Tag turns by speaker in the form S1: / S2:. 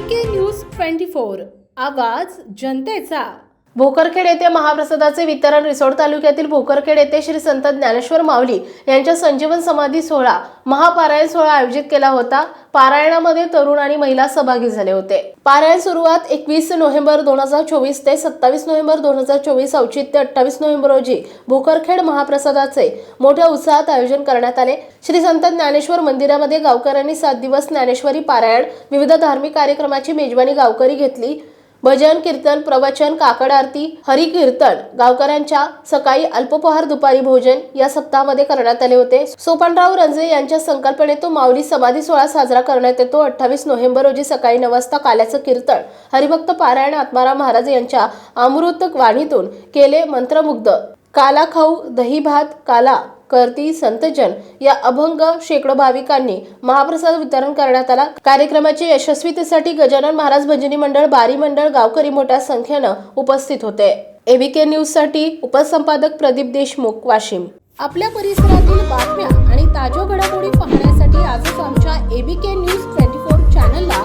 S1: के news twenty four आवाज जनतेचा.
S2: भोकरखेड येथे महाप्रसादाचे वितरण रिसोड तालुक्यातील भोकरखेड येथे श्री संत ज्ञानेश्वर माऊली यांच्या संजीवन समाधी सोहळा महापारायण सोहळा आयोजित केला होता. पारायणामध्ये तरुण आणि महिला सहभागी झाले होते. पारायण सुरुवात एकवीस नोव्हेंबर दोन हजार चोवीस ते सत्तावीस नोव्हेंबर दोन हजार चोवीस औचित्य अठ्ठावीस नोव्हेंबर रोजी भोकरखेड महाप्रसादाचे मोठ्या उत्साहात आयोजन करण्यात आले. श्री संत ज्ञानेश्वर मंदिरामध्ये गावकऱ्यांनी सात दिवस ज्ञानेश्वरी पारायण विविध धार्मिक कार्यक्रमाची मेजवानी गावकरी घेतली. भजन कीर्तन प्रवचन काकड आरती हरिकीर्तन गावकऱ्यांच्या सकाळी अल्पपहार दुपारी भोजन या सप्ताहामध्ये करण्यात आले होते. सोपानराव रंजे यांच्या संकल्पनेतून माऊली समाधी सोहळा साजरा करण्यात येतो. अठ्ठावीस नोव्हेंबर रोजी सकाळी नऊ वाजता काल्याचं कीर्तन हरिभक्त पारायण आत्माराम महाराज यांच्या अमृत वाणीतून केले मंत्रमुग्ध. काला खाऊ दही भात काला करती संतजन या अभंग शेकडो भाविकांनी महाप्रसाद वितरण करण्यात आला. कार्यक्रमाच्या यशस्वीतेसाठी गजानन महाराज भजनी मंडळ बारी मंडळ गावकरी मोठ्या संख्येनं उपस्थित होते. एबीके न्यूजसाठी उपसंपादक प्रदीप देशमुख वाशिम.
S1: आपल्या परिसरातील बातम्या आणि ताज्या घडामोडी पाहण्यासाठी आजच आमच्या एबीके न्यूज ट्वेंटी फोर चॅनलला